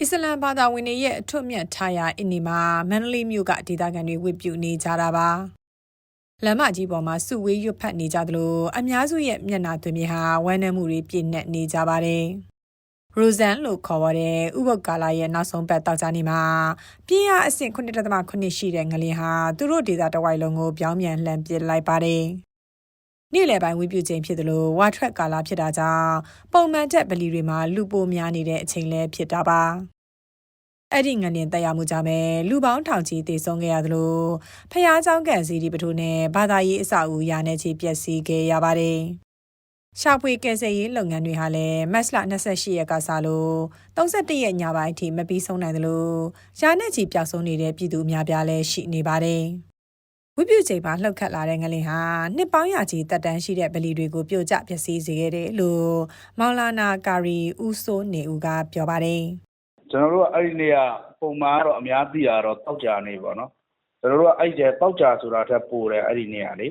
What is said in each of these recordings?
အစ္စလမ်ဘာသာဝင်တွေရဲ့အထွတ်မြတ်ထားရာအင်းဒီမှာမန္တလေးမြို့ကဒေသခံတွေဝတ်ပြုနေကြတာပါလမ်းမကြီးပေါ်မှာစုဝေးရွတ်ဖတ်နေကြသလိုအများစုရဲ့မျက်နှာသွင်းမြေဟာဝမ်းနည်းမှုတွေပြည့်နှက်နေကြပါတယ်ရိုဇန်လို့ခေါ်ရတဲ့ဥပုပ်ကာလာရဲ့နောက်ဆုံးပတ်တောက်ကြနေမှာပြင်းအားအဆင့်9.8ရှိတဲ့ငလင်ဟာသူတို့ဒေသတစ်ဝိုက်လုံးကိုပြောင်းပြန်လှန်ပစ်လိုက်ပါတယ် နေ့လယ်ပိုင်းဝေးပြုချိန်ဖြစ်တယ်လို့ဝါထရက်ကာလာဖြစ်တာကြောင့်ပုံမှန်ချက်ဗလီတွေမှာလူပိုများနေတဲ့အချိန်လဲဖြစ်တာပါအဲ့ဒီငလင်တက်ရမှုကြောင့်ပဲလူပေါင်းထောင်ချီတည်ဆုံးခဲ့ရသလိုဖျားเจ้าကန်စီဒီပထိုးနဲ့ဘာသာရေးအဆောက်အဦရာနဲ့ချီပျက်စီးခဲ့ရပါတယ်ရှာဖွေကယ်ဆယ်ရေးလုပ်ငန်းတွေဟာလည်းမတ်လ28ရက်ကစလို့31ရက်ညပိုင်းအထိမပြီးဆုံးနိုင်သလိုရာနဲ့ချီပျောက်ဆုံးနေတဲ့ပြည်သူအများပြားလည်းရှိနေပါတယ် ဝိပုချိန်မှာလှုပ်ခတ်လာတဲ့ငလင်ဟာနှစ်ပေါင်းရာချီတက်တန်းရှိတဲ့ဗလီတွေကိုပြိုကျပျက်စီးစေခဲ့တယ်လို့မောင်လာနာကာရီဦးစိုးနေဦးကပြောပါတယ်ကျွန်တော်တို့ကအဲ့ဒီနေ့ကပုံမှန်ကတော့အများသိတာတော့တောက်ကြနေပေါ့နော်ကျွန်တော်တို့ကအဲ့ဒီတောက်ကြဆိုတာထက်ပိုတယ်အဲ့ဒီနေ့ကလေ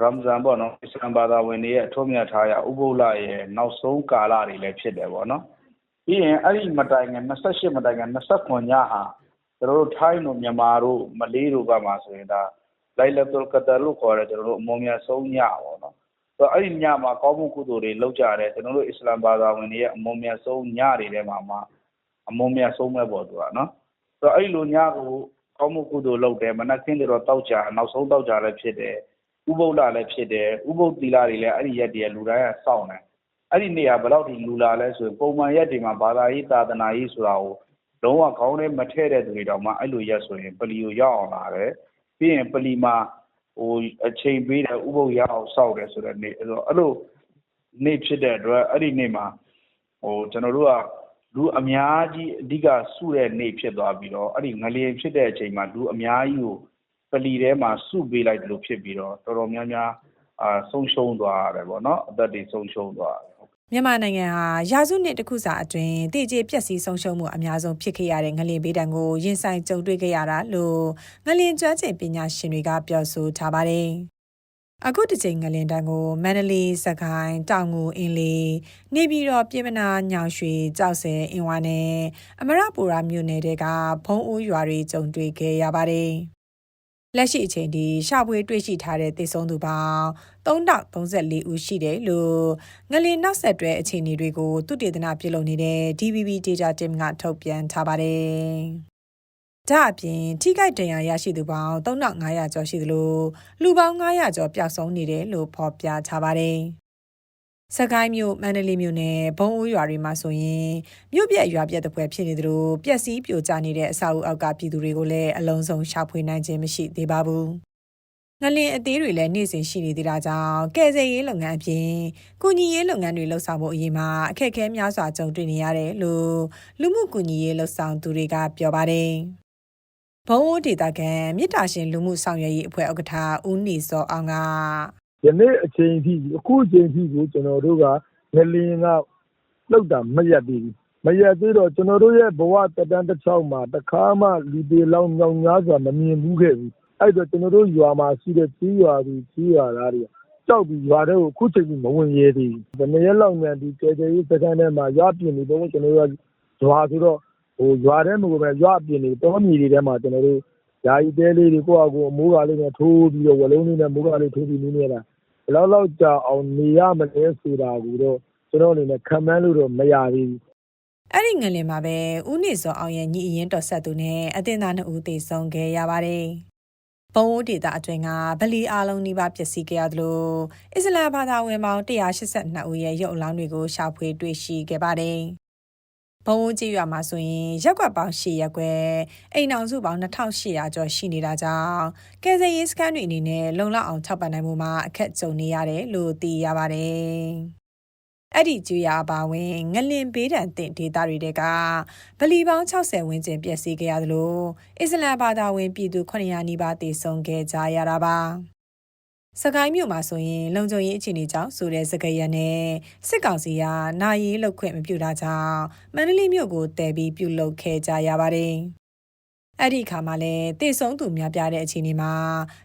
ရမ်ဇန်ပေါ့နော်အစ္စလမ်ဘာသာဝင်တွေရဲ့အထွတ်မြတ်ထားရဥပုသ်လရဲ့နောက်ဆုံးကာလတွေလည်းဖြစ်တယ်ပေါ့နော်ပြီးရင်အဲ့ဒီမတိုင်ခင်28မတိုင်ခင်29ညဟာကျွန်တော်တို့ထိုင်းတို့မြန်မာတို့မလေးတို့ကမှဆိုရင်ဒါ လိုက်လတ်တုလ်ကတလို့ခေါ်တယ်ကျွန်တော်တို့အမုံမြတ်ဆုံးညပေါ့နော်ဆိုတော့အဲ့ဒီညမှာကောင်းမှုကုသိုလ်တွေလုပ်ကြတယ်ကျွန်တော်တို့အစ္စလမ်ဘာသာဝင်တွေရဲ့အမုံမြတ်ဆုံးညတွေထဲမှာမှာအမုံမြတ်ဆုံးမဲ့ပေါ့သူကနော်ဆိုတော့အဲ့လိုညကိုကောင်းမှုကုသိုလ်လုပ်တယ်မနက်ခင်းတွေတော့တောက်ကြနောက်ဆုံးတောက်ကြလည်းဖြစ်တယ်ဥပုဒ္ဒလည်းဖြစ်တယ်ဥပုဒ္တိလာတွေလည်းအဲ့ဒီရက်တည်းလူတိုင်းကစောင့်တယ်အဲ့ဒီနေရာဘယ်တော့ဒီလူလာလဲဆိုရင်ပုံမှန်ရက်တွေမှာဘာသာရေးသာသနာရေးဆိုတာကိုလုံးဝခေါင်းထဲမထည့်တဲ့သူတွေတောင်မှအဲ့လိုရက်ဆိုရင်ပလီကိုရောက်အောင်လာတယ် ပြီးရင်ပလီမှာဟိုအချိန်ပေးတယ်ဥပုဒ်ရအောင်စောက်တယ်ဆိုတဲ့နေ့အဲ့လိုအဲ့လိုနေ့ဖြစ်တဲ့အတွက်အဲ့ဒီနေ့မှာဟိုကျွန်တော်တို့ကလူအများကြီးအဓိကစုတဲ့နေ့ဖြစ်သွားပြီးတော့အဲ့ဒီငလျင်ဖြစ်တဲ့အချိန်မှာလူအများကြီးကိုပလီထဲမှာစုပေးလိုက်တယ်လို့ဖြစ်ပြီးတော့တော်တော်များများအာဆုံးရှုံးသွားရတယ်ပေါ့နော်အသက်တွေဆုံးရှုံးသွားတယ် မြန်မာနိုင်ငံဟာရာစုနှစ်တစ်ခုစာအတွင်းတည်ကြည်ပျက်စီးဆုံးရှုံးမှုအများဆုံးဖြစ်ခဲ့ရတဲ့ငလျင်ဘေးဒဏ်ကိုရင်ဆိုင်ကြုံတွေ့ခဲ့ရတာလို့ငလျင်ကျွမ်းကျင်ပညာရှင်တွေကပြောဆိုထားပါတယ်။အခုတစ်ချိန်ငလျင်တန်းကိုမန္တလေးစကိုင်းတောင်ငူအင်းလေးနေပြည်တော်ပြည်မနာညောင်ရွှေကြောက်စဲအင်းဝါနဲ့အမရပူရာမြို့နယ်တွေကဘုံအိုးရွာတွေကြုံတွေ့ခဲ့ရပါတယ်။ လက်ရှိအချိန်ထိရှာဖွေတွေ့ရှိထားတဲ့သေဆုံးသူပေါင်း3034ဦးရှိတယ်လို့ငလင်နောက်ဆက်တွဲအခြေအနေတွေကိုသူတေသနာပြုလုပ်နေတဲ့ DBB Data Team ကထုတ်ပြန်ထားပါတယ်။ဒါအပြင်ထိခိုက်ဒဏ်ရာရရှိသူပေါင်း3500ကျော်ရှိသလိုလူပေါင်း900ကျော်ပျောက်ဆုံးနေတယ်လို့ဖော်ပြထားပါတယ်။ စကိုင်းမြို့မန္တလေးမြို့နယ်ဘုံဦးရွာတွေမှာဆိုရင်မြို့ပြက်ရွာပြက်တဲ့ပွဲဖြစ်နေသလိုပျက်စီးပြိုကျနေတဲ့အဆောက်အဦအောက်ကပြည်သူတွေကိုလည်းအလုံးစုံရှာဖွေနိုင်ခြင်းမရှိသေးပါဘူး။ငလင်အသေးတွေလည်းနေ့စဉ်ရှိနေသေးတာကြောင့်ကယ်ဆယ်ရေးလုပ်ငန်းအပြင်ကုညီရေးလုပ်ငန်းတွေလှုပ်ဆောင်ဖို့အရေးမှာအခက်အခဲများစွာကြုံတွေ့နေရတယ်လို့လူမှုကုညီရေးလှုပ်ဆောင်သူတွေကပြောပါတယ်။ဘုံအိုဒေတာကန်မြစ်တာရှင်လူမှုဆောင်ရွက်ရေးအဖွဲ့ဥက္ကဋ္ဌဦးနေစောအောင်က ယနေ့အချိန်ထိအခုအချိန်ထိကိုကျွန်တော်တို့ကငလင်ကလှုပ်တာမရက်သေးဘူးမရက်သေးတော့ကျွန်တော်တို့ရဲ့ဘဝတက်တန်းတစ်ချောင်းမှာတခါမှလူတွေလောင်းညောင်များစွာမမြင်ဘူးခဲ့ဘူးအဲ့တော့ကျွန်တော်တို့ရွာမှာရှိတဲ့ကြီးရွာသူကြီးရွာသားတွေကြောက်ပြီးရွာထဲကိုအခုချိန်ထိမဝင်ရဲသေးဘူး။ဒီနေ့လောက်မြန်ဒီကျေကျေရေးစကန်ထဲမှာရွာပြင်နေတော့ကျွန်တော်တို့ကရွာဆိုတော့ဟိုရွာထဲမှာပဲရွာပြင်နေတောမြေတွေထဲမှာကျွန်တော်တို့ယာယီတဲလေးတွေကိုယ့်အကူအမိုးကားလေးနဲ့ထိုးပြီးတော့ဝလုံးလေးနဲ့မိုးကားလေးထိုးပြီးနေနေတာ ဘယ်လောက်လောက်ကြာအောင်နေရမလဲဆိုတာကိုတော့ကျွန်တော်အနေနဲ့ခံမှန်းလို့တော့မရသေးဘူးအဲ့ဒီငလင်မှာပဲဦးနေစောအောင်ရဲ့ညီအရင်တော်ဆက်သူနဲ့အတင်သားနှစ်ဦးသေဆုံးခဲ့ရပါတယ်။ဘုံအိုဒေတာအတွင်းကဗလီအားလုံးနီးပါးပျက်စီးခဲ့ရသလိုအစ္စလာမ်ဘာသာဝင်ပေါင်း182ဦးရဲ့ရုပ်အလောင်းတွေကိုရှာဖွေတွေ့ရှိခဲ့ပါတယ်။ ဘုံအိုကြီးရွာမှာဆိုရင်ရက်ကွက်ပေါင်း10ရက်ကွက်အိမ်အောင်စုပေါင်း2800ကျော်ရှိနေတာကြောင့်ကယ်ဆယ်ရေးစခန်းတွေအနေနဲ့လုံလောက်အောင်ထောက်ပံ့နိုင်မှုမှာအခက်ကြုံနေရတယ်လို့သိရပါတယ်။အဲ့ဒီကျွော်အပါဝင်ငလင်ဘေးဒဏ်တင်ဒေသတွေတဲကဗလီပေါင်း60ဝန်းကျင်ပျက်စီးခဲ့ရသလိုအစ္စလမ်ဘာသာဝင်ပြည်သူ900နီးပါးသေဆုံးခဲ့ကြရတာပါ စကိုင်းမြို့မှာဆိုရင်လုံခြုံရေးအခြေအနေကြောင့်ဆိုတဲ့စကားရနဲ့စစ်ကောင်စီကနာရီလောက်ခွင့်မပြုတာကြောင့်မန္တလေးမြို့ကိုတည်ပြီးပြုလုပ်ခဲ့ကြရပါတယ်အဲ့ဒီခါမှာလဲတေဆုံးသူများပြတဲ့အခြေအနေမှာ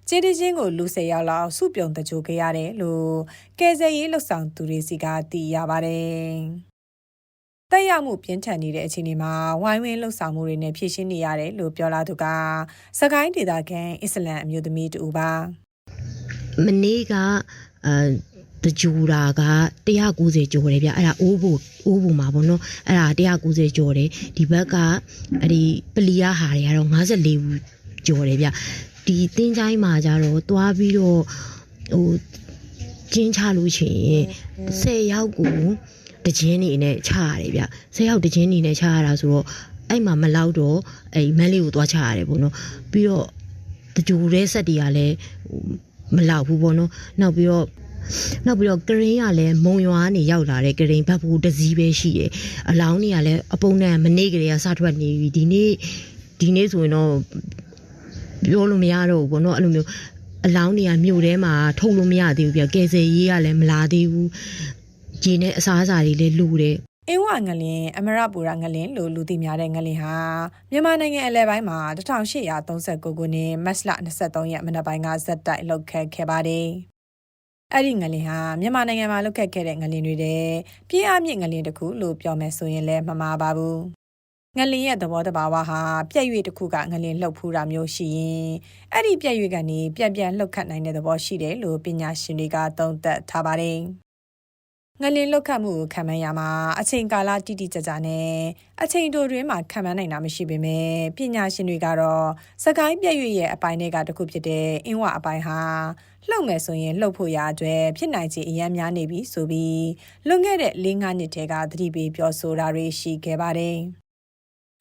ခြေတချင်းကိုလူ၁၀ယောက်လောက်စုပြုံတကြိုခဲ့ရတယ်လို့ကယ်ဆယ်ရေးလှုပ်ဆောင်သူတွေစီကသိရပါတယ်တက်ရောက်မှုပြင်းထန်နေတဲ့အခြေအနေမှာဝိုင်းဝန်းလှုပ်ဆောင်မှုတွေနဲ့ဖြည့်ရှင်းနေရတယ်လို့ပြောလာသူကစကိုင်းဒေသခံအစ္စလမ်အမျိုးသမီးတူပါ မနေ့ကအဲတကြူတာက190ကျော်တယ်ဗျအဲ့ဒါအိုးဘူးအိုးဘူးမှာပေါ့နော်အဲ့ဒါ190ကျော်တယ်ဒီဘက်ကအဲ့ဒီပလီယာဟာတွေကတော့54ဘူးကျော်တယ်ဗျဒီတင်းချိုင်းမှာကြတော့တွားပြီးတော့ဟိုကျင်းချလို့ရှိရင်10ယောက်ကိုတခြင်းနေနဲ့ချရတယ်ဗျ10ယောက်တခြင်းနေနဲ့ချရတာဆိုတော့အဲ့မှာမလောက်တော့အဲ့မန်းလေးကိုတွားချရတယ်ပေါ့နော်ပြီးတော့တကြူရဲဆက်တွေကလည်းဟို မလောက်ဘူးပေါ့နော်နောက်ပြီးတော့နောက်ပြီးတော့ကရင်ကလည်းမုံရွာကနေရောက်လာတဲ့ကရင်ဘတ်ဘူးတစ်စည်းပဲရှိတယ်အလောင်းတွေကလည်းအပုံနဲ့မနေ့ကလေးကစထွက်နေပြီဒီနေ့ဒီနေ့ဆိုရင်တော့ပြောလို့မရတော့ဘူးပေါ့နော်အဲ့လိုမျိုးအလောင်းတွေကမြို့ထဲမှာထုတ်လို့မရသေးဘူးပြကယ်ဆယ်ရေးကလည်းမလာသေးဘူးဂျင်းနဲ့အစားအစာတွေလည်းလူတယ် အင်းဝငလင်အမရပူရငလင်လို့လူသိများတဲ့ငလင်ဟာမြန်မာနိုင်ငံအလဲပိုင်းမှာ1839ခုနှစ်မတ်လ23ရက်မနက်ပိုင်းကဇက်တိုက်လှုပ်ခတ်ခဲ့ပါတယ်။အဲ့ဒီငလင်ဟာမြန်မာနိုင်ငံမှာလှုပ်ခတ်ခဲ့တဲ့ငလင်တွေတဲ့ပြင်းအားမြင့်ငလင်တစ်ခုလို့ပြောမယ်ဆိုရင်လည်းမမှားပါဘူး။ငလင်ရဲ့သဘောတဘာဝဟာပြက်ရွေတစ်ခုကငလင်လှုပ်ဖူးတာမျိုးရှိရင်အဲ့ဒီပြက်ရွေကနေပြက်ပြက်လှုပ်ခတ်နိုင်တဲ့သဘောရှိတယ်လို့ပညာရှင်တွေကသုံးသပ်ထားပါတယ်။ ငလင်လုတ်ခတ်မှုကိုခံမှန်းရမှာအချိန်ကာလတိတိကျကျနဲ့အချိန်တိုတွင်းမှာခံမှန်းနိုင်တာမရှိပေမဲ့ပညာရှင်တွေကတော့စကိုင်းပြည့်ရွရဲ့အပိုင်းတွေကတစ်ခုဖြစ်တဲ့အင်းဝအပိုင်းဟာလှုပ်မယ်ဆိုရင်လှုပ်ဖို့ရအတွက်ဖြစ်နိုင်ခြေအများများနေပြီဆိုပြီးလွန်ခဲ့တဲ့၄-၅နှစ်တည်းကသတိပေးပြောဆိုတာတွေရှိခဲ့ပါတယ်။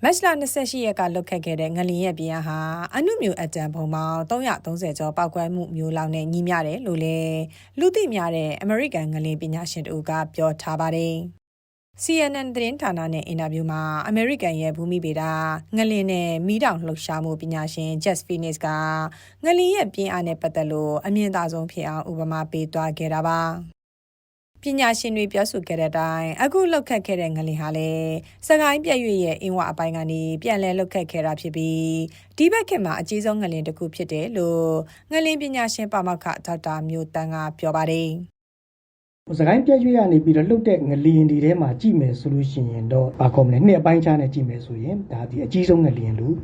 မတ်လ28ရက်ကလုတ်ခတ်ခဲ့တဲ့ငလင်ရဲ့ပြင်းအားဟာအနုမြူအတန်ပုံပေါင်း330ကျော်ပောက်ကွဲမှုမျိုးလောက်နဲ့ညီမျှတယ်လို့လည်းလူသိများတဲ့အမေရိကန်ငလင်ပညာရှင်တို့ကပြောထားပါတယ်။ CNN သတင်းဌာနနဲ့အင်တာဗျူးမှာအမေရိကန်ရဲ့ဘူမိဗေဒငလင်နဲ့မီးတောင်လှုပ်ရှားမှုပညာရှင် Jess Phoenix ကငလင်ရဲ့ပြင်းအားနဲ့ပတ်သက်လို့အမြင်သာဆုံးဖြစ်အောင်ဥပမာပေးသွားခဲ့တာပါ။ ပညာရှင်တွေပြောဆိုခဲ့တဲ့အတိုင်းအခုလောက်ခတ်ခဲ့တဲ့ငလင်ဟာလေစကိုင်းပြည့်ရွရဲ့အင်းဝအပိုင်းကနေပြန်လဲလောက်ခတ်ခဲ့တာဖြစ်ပြီးဒီဘက်ခင်မှာအကြီးဆုံးငလင်တစ်ခုဖြစ်တယ်လို့ငလင်ပညာရှင်ပါမောက္ခဒေါက်တာမျိုးတန်းကပြောပါတယ်စကိုင်းပြည့်ရွှေရနေပြီးတော့လှုပ်တဲ့ငလျင်ဒီထဲမှာကြည့်မယ်ဆိုလို့ရှိရင်တော့ဘာခေါ်မလဲနှစ်အပိုင်းခြားနဲ့ကြည့်မယ်ဆိုရင်ဒါဒီအကြီးဆုံးငလျင်လို့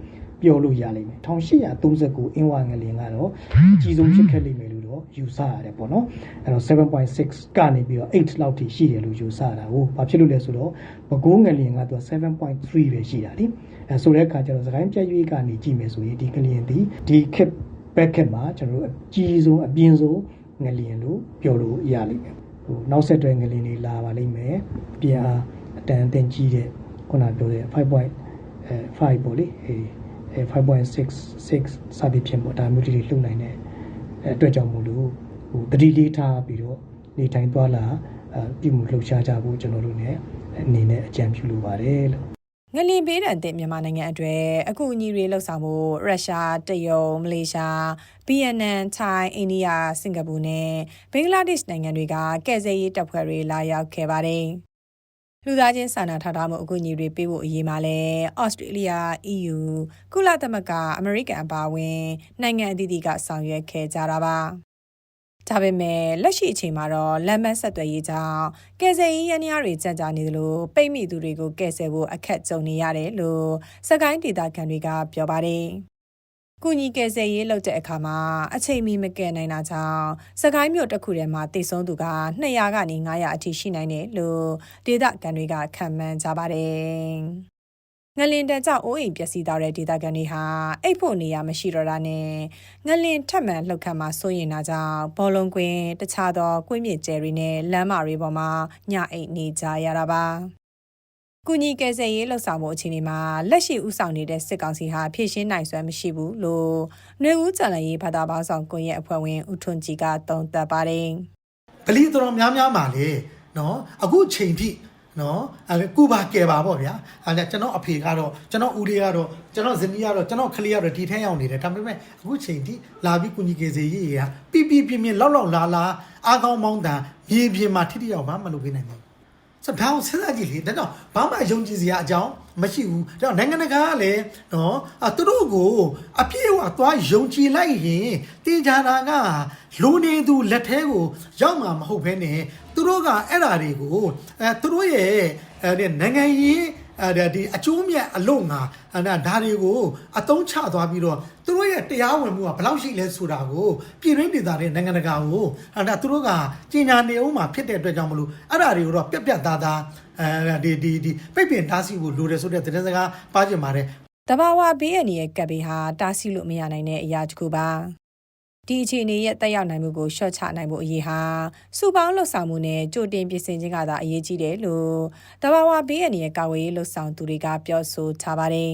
ပြောလို့ရလိမ့်မယ်1839အင်းဝငလျင်ကတော့အကြီးဆုံးဖြစ်ခဲ့လိမ့်မယ်လို့ တော့ယူဆရတယ်ပေါ့နော်အဲ့တော့7.6ကနေပြီးတော့8လောက်ထိရှိတယ်လို့ယူဆရတာကိုဘာဖြစ်လို့လဲဆိုတော့ဘကိုးငလျင်ကသူက7.3ပဲရှိတာလीအဲဆိုတဲ့အခါကျတော့စကိုင်းပြည့်ရွှေကနေကြည့်မယ်ဆိုရင်ဒီငလျင်ဒီဒီခက်ဘက်ခက်မှာကျွန်တော်တို့အကြီးဆုံးအပြင်းဆုံးငလျင်လို့ပြောလို့ရလိမ့်မယ်ဟိုနောက်ဆက်တွဲငလင်းတွေလာပါလိမ့်မယ်ပြန်အားအတန်အသင်ကြီးတဲ့ခုနပြောတဲ့5.5ပေါ့လေအဲ5.66စသည်ဖြင့်ပေါ့ဒါမျိုးတွေလှုပ်နိုင်တဲ့ အတွက်ကြောင့်မို့လို့ဟိုတတိလေးထားပြီးတော့နေထိုင်သွားလာအပြုမှုလှုပ်ရှားကြဖို့ကျွန်တော်တို့ ਨੇ အနေနဲ့အကြံပြုလိုပါတယ်လို့ငလင်ပေးတံတဲ့မြန်မာနိုင်ငံအတွက်အခုအညီတွေလှုပ်ဆောင်မှုရုရှားတရုတ်မလေးရှားဗီယက်နမ်ထိုင်းအိန္ဒိယစင်ကာပူနဲ့ဘင်္ဂလားဒေ့ရှ်နိုင်ငံတွေကကယ်ဆယ်ရေးတပ်ဖွဲ့တွေလာရောက်ခဲ့ပါတယ် လူသားချင်းစာနာထောက်ထားမှုအကူအညီတွေပေးဖို့အရေးမှာလဲဩစတြေးလျ EU ကုလသမဂ္ဂအမေရိကန်အပါအဝင်နိုင်ငံအသီးသီးကဆောင်ရွက်ခဲ့ကြတာပါဒါပေမဲ့လက်ရှိအချိန်မှာတော့လမ်းမဆက်သွယ်ရေးကြောင့်ကယ်ဆယ်ရေးရန်ရာတွေကြံ့ကြာနေသလိုပိတ်မိသူတွေကိုကယ်ဆယ်ဖို့အခက်ကြုံနေရတယ်လို့စကိုင်းဒေသခံတွေကပြောပါတယ်။ ကုညီကယ်ဆယ်ရေးလုပ်တဲ့အခါမှာအချိန်မီမကယ်နိုင်တာကြောင့်စကိုင်းမြို့တစ်ခုထဲမှာတည်ဆုံးသူက200ကနေ900အထိရှိနိုင်တယ်လို့ဒေသခံတွေကခန့်မှန်းကြပါတယ်။ငလင်တန်ကြောင့်အိုးအိမ်ပျက်စီးသွားတဲ့ဒေသခံတွေဟာအိတ်ဖို့နေရမရှိတော့တာနဲ့ငလင်ထက်မှန်လှုပ်ခတ်မှာစိုးရင်တာကြောင့်ဘောလုံးကွင်းတခြားသောကွင်းမြင့်ကျဲတွေနဲ့လမ်းမတွေပေါ်မှာညအိတ်နေကြရတာပါ ကုညီကယ်ဆယ်ရေးလှုပ်ဆောင်မှုအခြေအနေမှာလက်ရှိဥဆောင်နေတဲ့စစ်ကောင်စီဟာဖြည့်ရှင်းနိုင်စွမ်းမရှိဘူးလို့နှွေဦးကြံလည်ရေးဘာသာပေါင်းဆောင်ကွန်ရက်အဖွဲ့ဝင်ဦးထွန်းကြည်ကသုံးသပ်ပါတယ်ကလေးတော်တော်များများမှာလေနော်အခုချိန်ထိနော်အဲကုပါကဲပါပေါ့ဗျာအဲဒါကျွန်တော်အဖေကတော့ကျွန်တော်ဦးလေးကတော့ကျွန်တော်ဇနီးကတော့ကျွန်တော်ခလေးကတော့ဒီထက်ရောက်နေတယ်ဒါပေမဲ့အခုချိန်ထိလာပြီးကုညီကေစေရေးရပြပြပြပြလောက်လောက်လာလာအားကောင်းမောင်းတန်မြေပြင်မှာထိတိရောက်ဘာမှမလုပ်ပေးနိုင်ဘူး စပောင်းစဉ်းစားကြည့်လေဒါကြောင့်ဘာမှယုံကြည်စရာအကြောင်းမရှိဘူးဒါကြောင့်နိုင်ငံတကာကလည်းနော်အသူတို့ကိုအပြည့်အဝသွားယုံကြည်လိုက်ရင်တေချာတာကလူနေသူလက်ထဲကိုရောက်မှာမဟုတ်ဘဲနဲ့သူတို့ကအဲ့ဓာတွေကိုအဲသူတို့ရဲ့အဲဒီနိုင်ငံရေး အဲဒီအကျိုးမြတ်အလို့ငါအဲ့ဒါဒါတွေကိုအတုံးချသွားပြီးတော့သူတို့ရဲ့တရားဝင်မှုကဘယ်လောက်ရှိလဲဆိုတာကိုပြည်ရင်းဒေသတွေနိုင်ငံတကာကိုအဲ့ဒါသူတို့ကကြီးညာနေအောင်မှာဖြစ်တဲ့အတွက်ကြောင့်မလို့အဲ့ဓာတွေကိုတော့ပြက်ပြက်သားသားအဲဒီဒီဒီပိတ်ပင်တားဆီးဖို့လိုတယ်ဆိုတဲ့သတင်းစကားပါကျင်ပါတယ်တဘာဝဘေးအန္တရာယ်ကပ်ဘေးဟာတားဆီးလို့မရနိုင်တဲ့အရာတစ်ခုပါ ဒီအခြေအနေရဲ့တက်ရောက်နိုင်မှုကိုရှော့ချနိုင်ဖို့အရေးဟာစုပေါင်းလှုပ်ဆောင်မှုနဲ့ကြိုတင်ပြင်ဆင်ခြင်းကသာအရေးကြီးတယ်လို့တဘာဝဘေးအန္တရာယ်ကာဝေးရေးလှုပ်ဆောင်သူတွေကပြောဆိုထားပါတယ်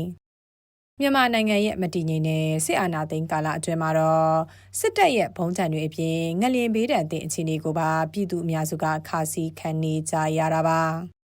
မြန်မာနိုင်ငံရဲ့မတည်ငြိမ်တဲ့စစ်အာဏာသိမ်းကာလအတွင်းမှာတော့စစ်တပ်ရဲ့ဘုံတံတွေအပြင်ငလျင်ဘေးဒဏ်တင်အခြေအနေကိုပါပြည်သူအများစုကခါးစည်းခံနေကြရတာပါ